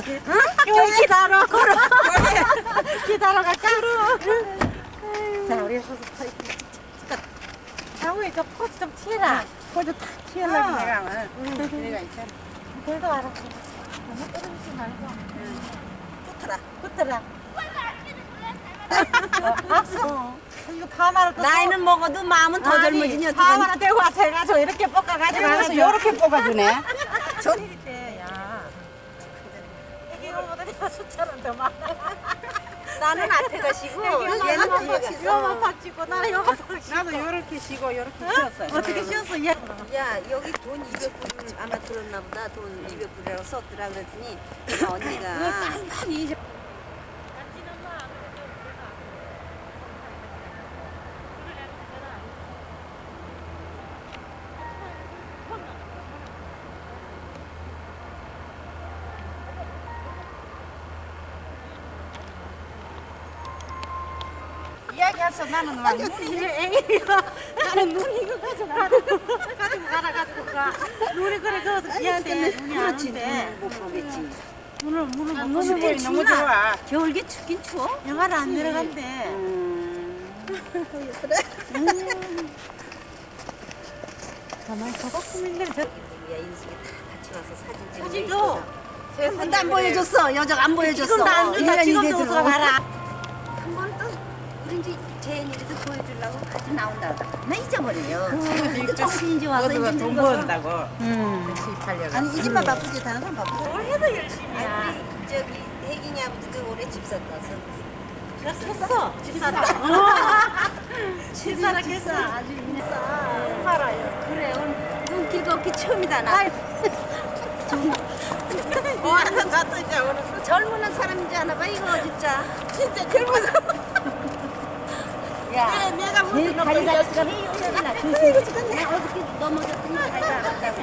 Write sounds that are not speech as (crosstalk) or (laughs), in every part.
그래. 응? 기다려, 걸어. (laughs) 기다려 갈까? 자, 우리. 장우에 저 포즈 좀 튀라. 포즈 탁 튀어나오고 내가 응. 내가 있잖아. 그래도 알았어. 너무 떨어지지 말고. 좋더라. 붙어라. 악수. 이거 또 나이는 먹어도 마음은 더 젊어지니 어떡하니? 파마를 떼고 와서 해가지고 이렇게 볶아가지고. 요렇게 뽑아주네. 저 때야. 애기로보다 숫자는 더 많아. 나는 앞에 가시고 얘는 뒤에 찍고 나는 팍 찍고. 나도 요렇게 쉬고 요렇게 쉬었어요. 어떻게 쉬었어? 얘. 야 여기 돈 200불 아마 들었나 보다 돈 200불이라고 썼더라 그랬더니 언니가 이야 기해서 나는 막 이제 애기가 나는 눈 이거 가라 가지고 가라 가지고 가. 눈이 그래 그어서 귀한데 눈이 안 그렇지. 온대 못 보겠지. 눈을 눈을 못 눈을 보니 너무 좋아. 겨울게 춥긴 추워. 영화를 안 내려간대. 가만히 저박수민들 저야 인숙이 다 같이 와서 사진 찍는 사진 게 줘. 한 번도 안 보여줬어. 여자가 안 보여줬어. 지금도 안 준다 지금도 웃어. 가라 보여주려고 같이 나온다 나 잊어버려요. 또 신지 와서 이제 돈 늙어서 버는다고. 수입하려고. 아니 이 집만 바쁘지 다른 사람 바쁘지. 뭘 해도 열심히야. 아니 우리 저기 혜gin이 아버지도 올해 집 샀다 샀어? 집사람 집사람 했어. 아주 있어 팔아요. 그래 오늘 눈길 걷기 처음이다 나. (laughs) 뭐하는 (laughs) 나도 이제 오늘 젊은 사람이지 않아 봐 이거 진짜. 진짜 젊은 야 내가 무슨 다리 다치가 왜 이러나. 조심해 나 어저께 넘어졌더니 다리가 안 갔다고.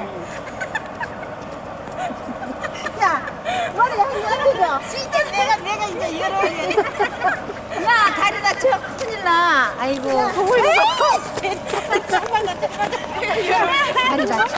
머리 한번 진짜 내가 내가 이제 개야 다리 다쳐 큰일 나. 아이고. 다리 다쳐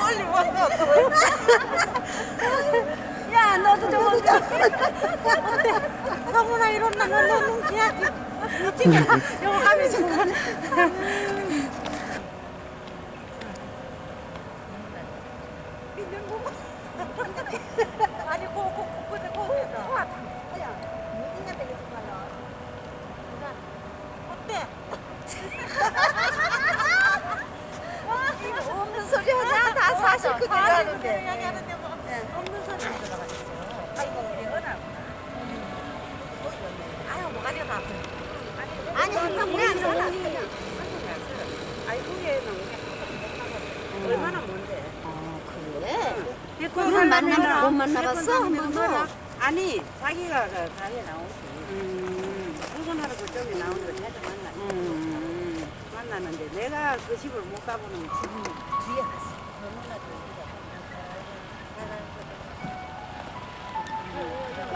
멀리 (laughs) 왔어. 야 너도 좀 올까 성훈아 이런나 너는 그냥 이거 하면서 아니 고고 고고대 고고다 어때? 없는 소리 하냐 다 사 실 그대로 하는데 이야기하는데 뭐 없는 소리 들어가 있어. 아이고 은하구나. 아유 뭐가지가 다 아프네. 아니 한명이 아니라 아이 후에는 얼마나 먼데? 그래 그럼 만나 못 만나봤어 한 번도 아니 자기가 그 가게 나오지. 출근하러 그쪽에 나오는 걸 자주 만나. 음. 만나는데 내가 그 집을 못 가보는 뒤에 갔어.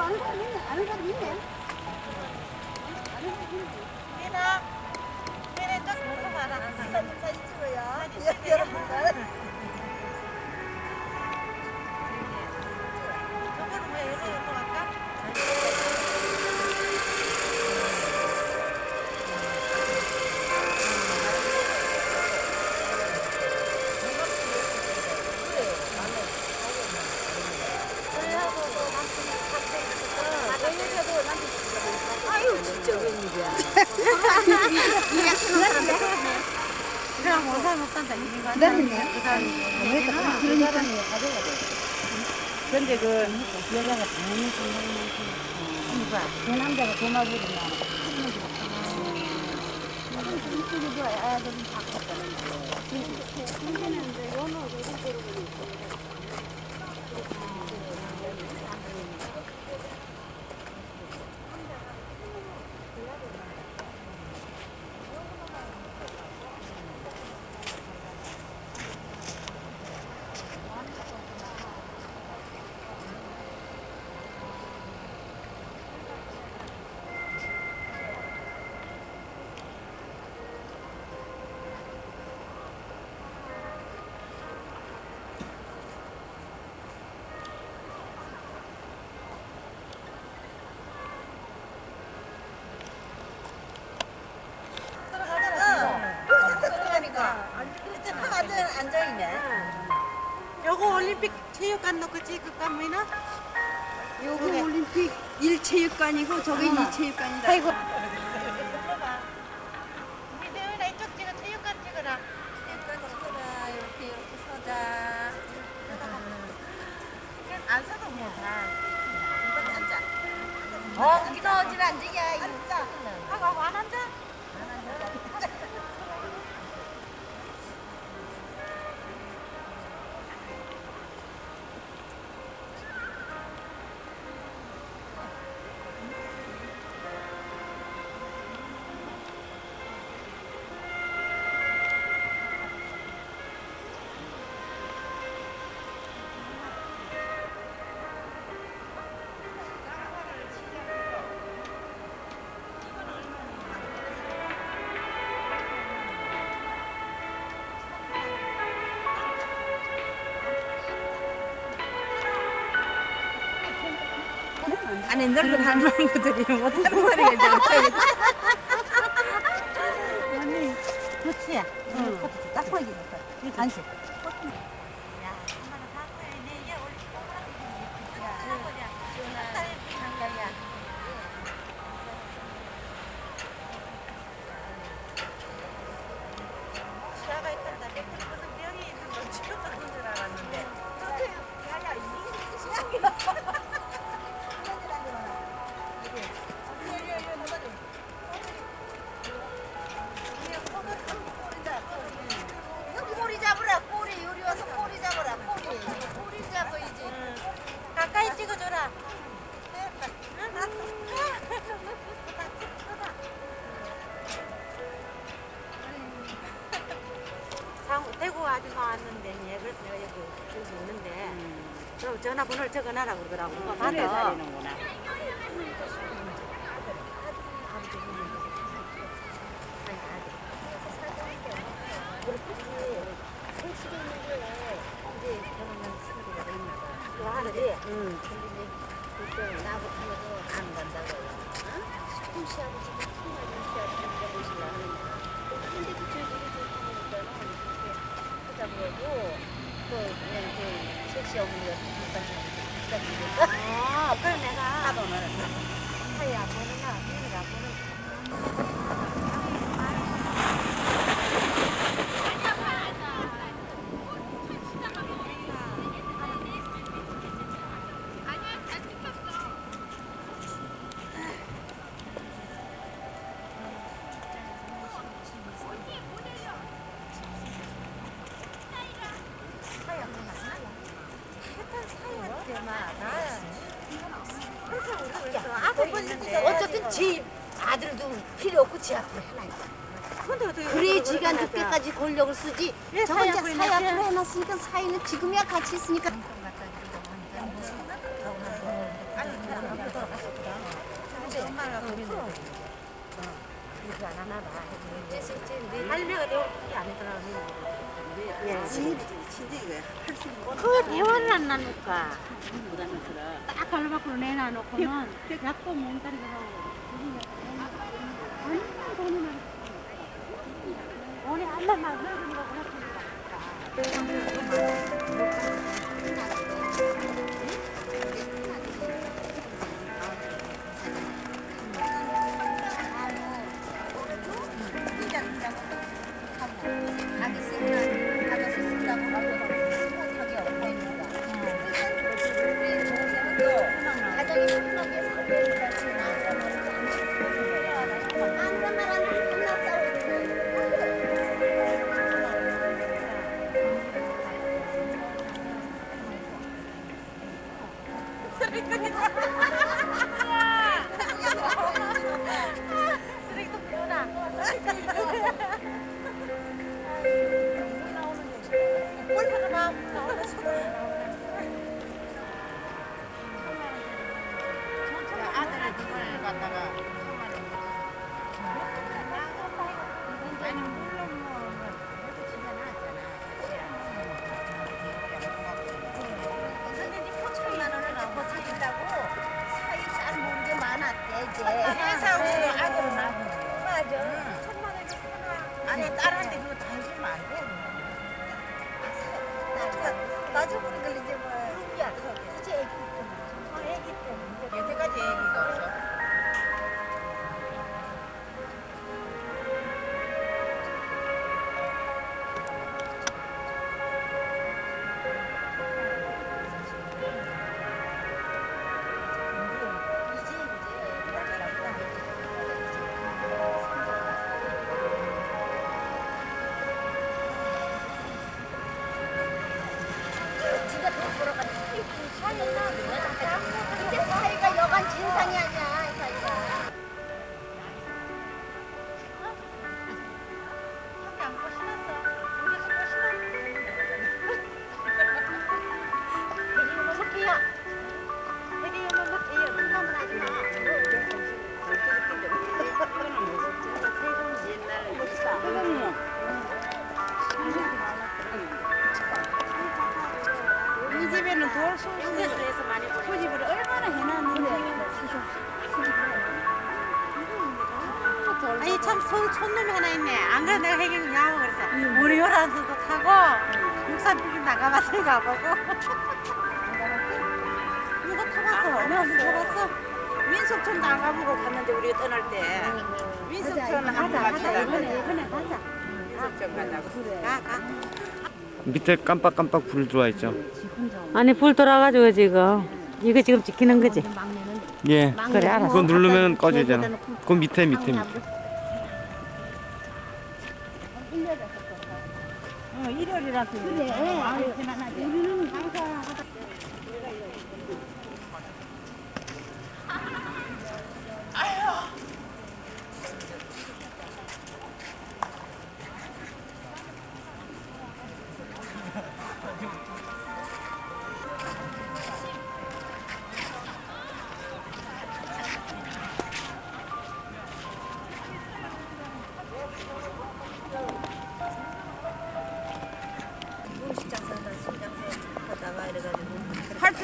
아는 사람 있네 아는 사람 있네 미나, 미나 좀 보고 가라. 사진 찍어요 여러분들 그 여자가 돈이 이봐 그 남자가 도마부리나 이쪽에 아들이 바꿨다는 거예요. 체육관 놓고 찍을까 뭐이나? 요거 올림픽 1체육관이고 저게 2체육관이다. 아이고. 미대은아 이쪽 찍어 체육관 찍어라. 이렇게 이렇게 서자. 안 서도 뭐 다. 앉아. 어, 여기는 어질 앉으야. 앉아. 하고 하고 안 앉아? 아니 늙은 할머니들이 못하는 말이야. 이제 어쩌겠지. 아니, 그렇지. 응. 딱 보이지. 앉지. 그럼 전화번호를 적어놔라 그러더라고. 누가 그래 받아. 다니는구나. 그 아들이, 응. 근데 이제 그때 나부터도 안 간다고요. 어? 식품 시하고 지금 정말 시하고 진짜 보시려는 근데 그쪽이 좋다니까는 이렇게 하다 보고 또 그냥 ချက်ရှုံပြီးတော့တက်တယ်တက်တယ်အော်ပြန်နေတာအဲ့တော့နော်ဖယားဘုန်းကပြနေတာဘုန်းက 어쨌든 지 아들도 필요 없고 지 아들 하나 있다. 그래 지가 늦게까지 권력을 쓰지. 왜저 혼자 사약을? 해놨으니까 사이는 지금이야 같이 있으니까. 할매가 되게 아니더라고. 예. 진짜 이거 할수 있는 건그 대화를 안 나눌까? 부담스러워. 딱 갈로 밖으로 내놔놓고는 약도 못 따리고 아니 돈이 많이 돈이 한번 막 흐르는 거구나 가게 지가 돈 벌어가지고 사이가 여간 진상이 아니야, 가자 가자 갑시다 이번에 이번에 가자. 가 가. 밑에 깜빡깜빡 불 들어와 있죠. 아니 불 돌아가지고 지금 이거 지금 지키는 거지. 예. 그래 알았어. 그거 누르면 꺼지잖아. 그 밑에 밑에 밑에. 어, 일요일이라서 그래 마음이 편안하지 우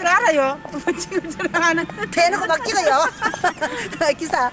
줄 알아요 (laughs) 지금 저랑하는 대놓고 막 찍어요. (laughs) (laughs) 기사.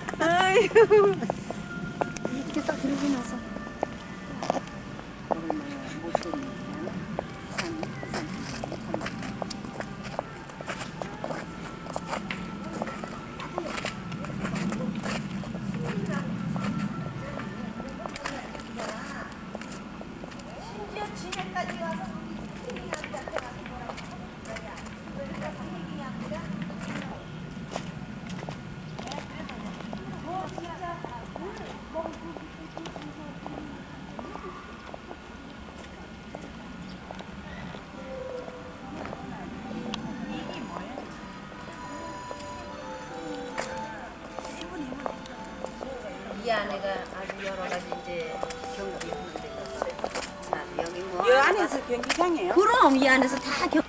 이 안에가 아주 여러 가지 이제 경기. 자, 여기 뭐. 이 안에서 경기장이에요 그럼 이 안에서 다 경.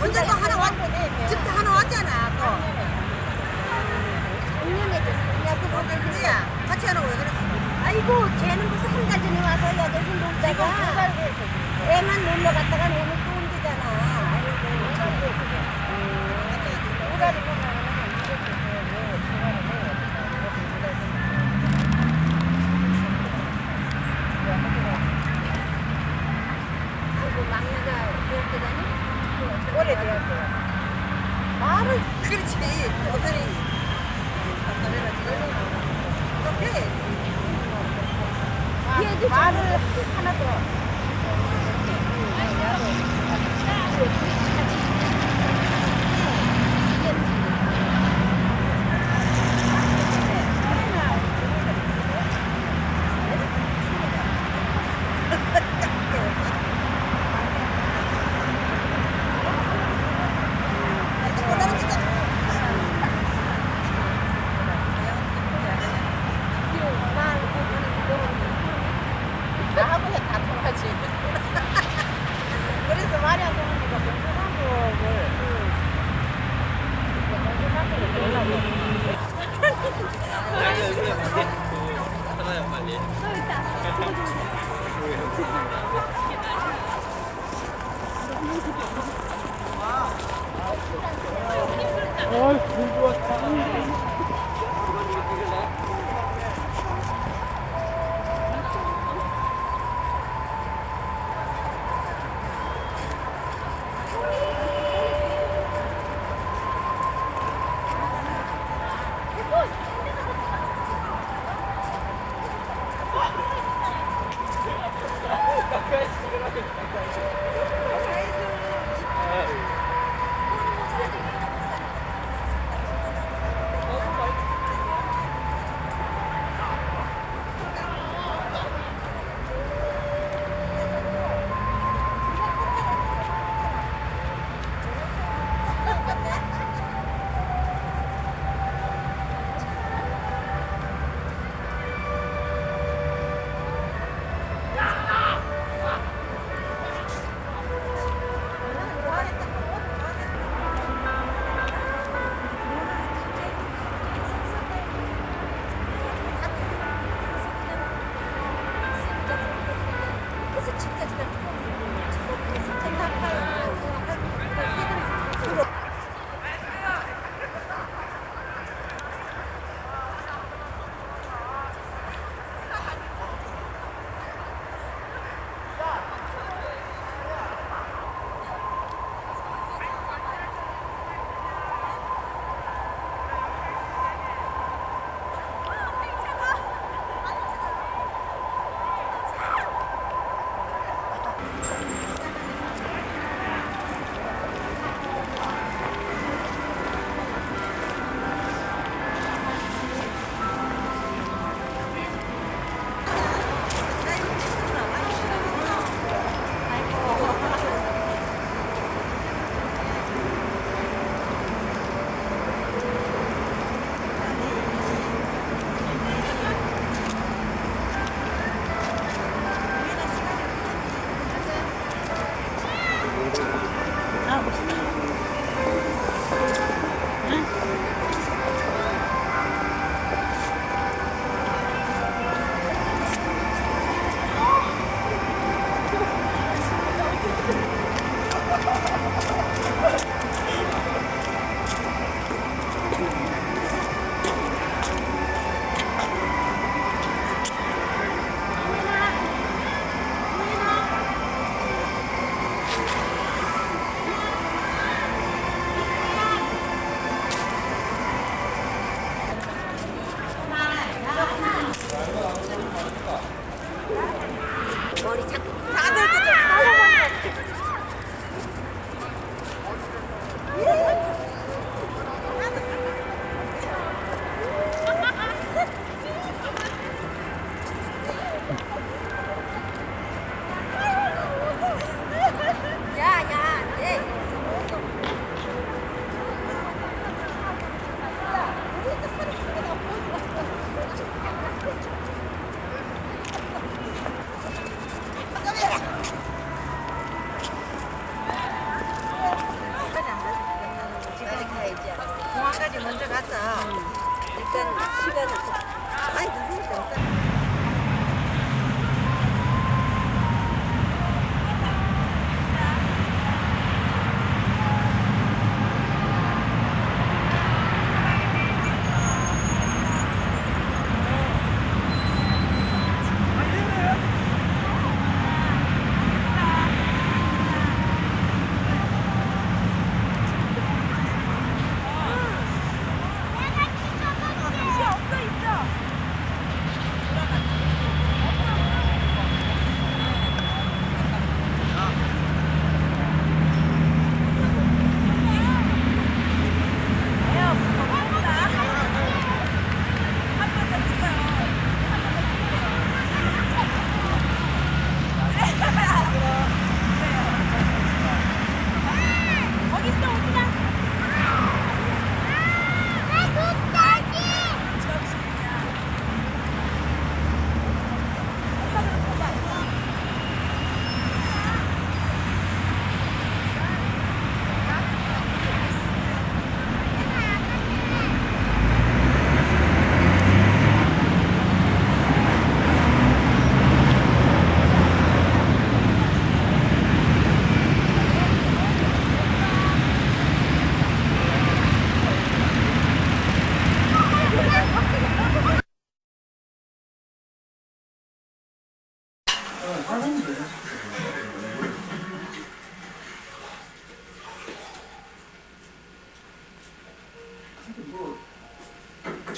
언제 또 하나 왔, 집도 하나 왔잖아, 또. 작년에 야, 그, 그래야. 같이 하라고 왜 그랬어? 아이고, 쟤는 벌써 한 달 전에 와서 여자에서 놀다가 애만 놀러 갔다가 너무 또 온대잖아. 아이고,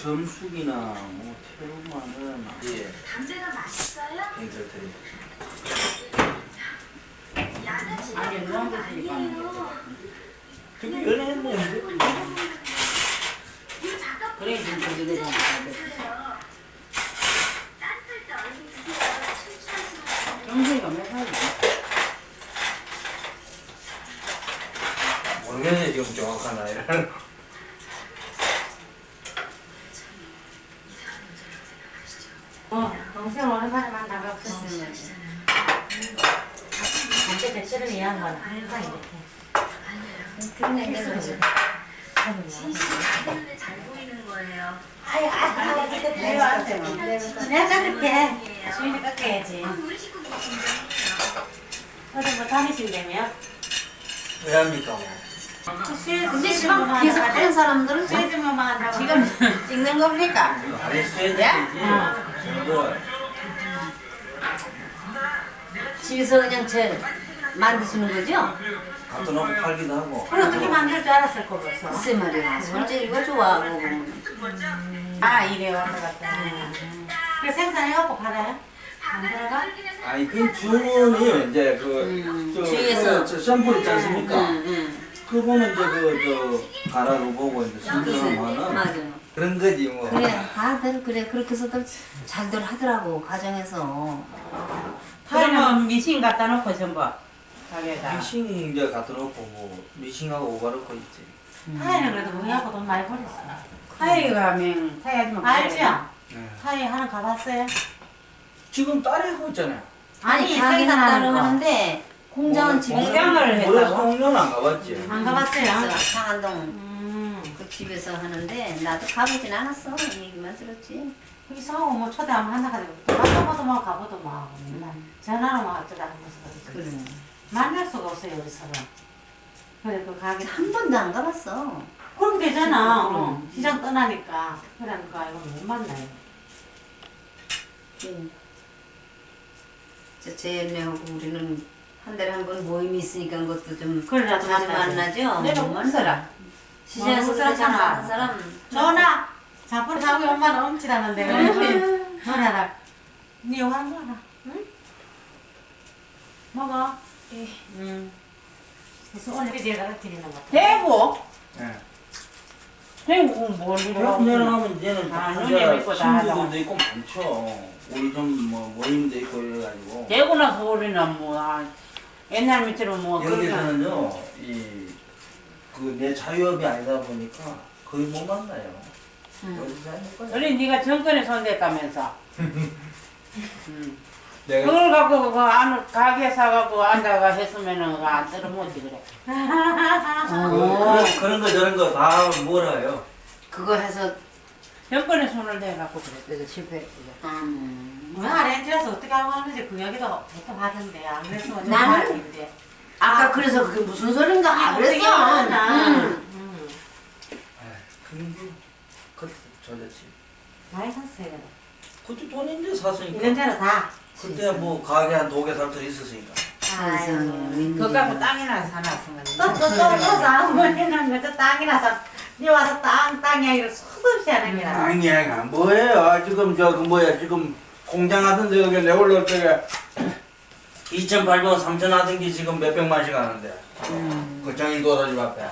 점숙이나 뭐 테로마는 예. 담배가 맛있어요? 앵글들이 아니 누한테 되게 연애했네. 그래 진짜 그래 영수이가 몇 살이야? 모르겠네 지금 정확한 나이를. 어, 동생 오랜만에 만나가 그랬으면. 담배 대체를 위한 건 항상 이렇게. 그런 얘기는 하는 잘 보이는 거예요. 아유, 아유, 내가 내가 그렇게 주인이 깎아야지. 우리 식구 긴장해요. 어디 뭐 다니신다며? 왜 합니까 뭐. 근데 지금 계속 하는 사람들은 좀 세즈만 한다고. 지금 찍는 겁니까? 아니 스웨덴이지. 어. 뭐 집에서 그냥 제 만드시는 거죠? 갖다 놓고 팔기도 하고. 그걸 어떻게 만들 줄 알았을 거 벌써. 글쎄 말이야. 손질이가 좋아하고. 아 이래 왔다 갔다. 그 생산해갖고 팔아요? 안 들어가? 아니 그 주문이 이제 그 음, 저, 주위에서. 그, 저 샘플 있지 않습니까? 응, 응. 그거는 이제 그저 가라로 보고 이제 선정하는 맞아. 그런 거지 뭐. 그래, 다들 그래 그렇게 해서들 잘들 하더라고 가정에서. 그러면 미신 갖다 놓고 전부 가게다. 미싱 이제 갖다 놓고 뭐 미싱하고 오바르코 있지. 타이는 그래도 무리하고 돈 많이 벌었어. 타이 가면 타이 하지만 알죠? 네. 타이 하는 가봤어요? 지금 딸이 하고 있잖아요. 아니 가게는 생산하는 따로 거. 하는데 공장은 집에서 공장을 했다고? 성년 안 가봤지. 안 가봤어요? 상한동 음. 그 집에서 하는데 나도 가보진 않았어 얘기만 들었지. 거기서 하고 뭐 초대하면 한다 가지고 가보도 뭐 가보도 뭐 하고 맨날 전화로 뭐 어쩌다 하면서 그래. 만날 수가 없어요 여기서는. 그래 그 가게 한 번도 안 가봤어. 그럼 되잖아. 그럼. 어, 시장 떠나니까. 그러니까 이거 못 만나요. 응. 저 제연네하고 우리는 한 달에 한 번 모임이 있으니까 그것도 좀 그래라도 자주. 만나죠. 내가 못못 살아. 시장에서 뭐 그렇게 살잖아. 하는 사람 전화. 자꾸 자기 엄마는 엄치라는데 노래라. 니 화는 거라. 응? 먹어. 응. 그래서 오늘 이제가 드리는 거. 대구? 예. 대구 뭘 이러고. 내려가면 이제는 아, 이제 눈에 믿고 다 친구들도 하잖아. 있고 많죠. 우리 좀뭐 모임도 있고 이래가지고 대구나 서울이나 뭐 아, 옛날 밑으로 뭐 여기서는요 이 그 내 자유업이 아니다 보니까 거의 못 만나요. 어디서 거야? 우리 네가 정권에 손댔다면서. (laughs) 내가 그걸 갖고 그거 안 가게 사갖고 앉아가 했으면은 그거 안 들어보지 그래. 그, 그런, 거 저런 거 다 몰아요. 그거 해서 정권에 손을 대갖고 그랬어 실패했지. 음. 뭐 아렌지라서 어떻게 하고 하는지 그 얘기도 대뜸 하던데 안 그랬으면 좀 나는 말인데. 아까 그래서 그게 무슨 소린가 안 어떻게 그랬어. 응. 음. 그. 많이 샀어요. 그때 돈인데 샀으니까. 이런저런 다. 그때 뭐 가게 한 두 개 살 때 있었으니까. 세상에. 그거 갖고 땅이나 사놨으면. 또또또또 사모님은 그저 땅이라서 니 와서 땅 땅이 아니라 수도 없이 하는 게라. 아니야, 뭐예요? 아, 지금 저그 뭐야 지금 공장 하던 데 여기 내올러 때가 2,800원, 3,000원 하던 게 지금 몇백만씩 하는데. 그 정일도라지 앞에.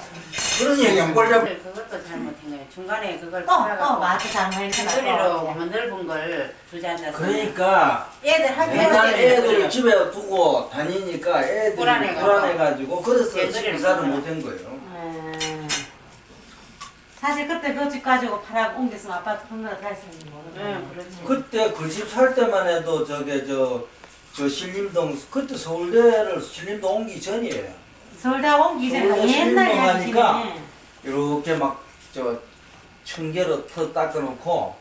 그런 얘기하면 꼴 잡. 그것도 잘못한 거야. 중간에 그걸 또또 마트 잘못했잖아. 소리로 넓은 걸 주지 않았어. 그러니까 애들 학교 맨날 애들 집에 두고 다니니까 애들이 불안해가지고. 불안해가지고 그래서 애들이 식사를 불안해. 못한 거예요. 음. 사실 그때 그 집 가지고 팔아 옮겼으면 아빠도 그런 다 했었는지 모르겠네. 응, 그렇지. 그때 그 집 살 때만 해도 저게 저, 저 신림동 그때 서울대를 신림동 옮기 전이에요. 서울대 옮기 전에 서울대 옛날 신림동 가니까 이야기지. 이렇게 막 저 청계로 터 닦아놓고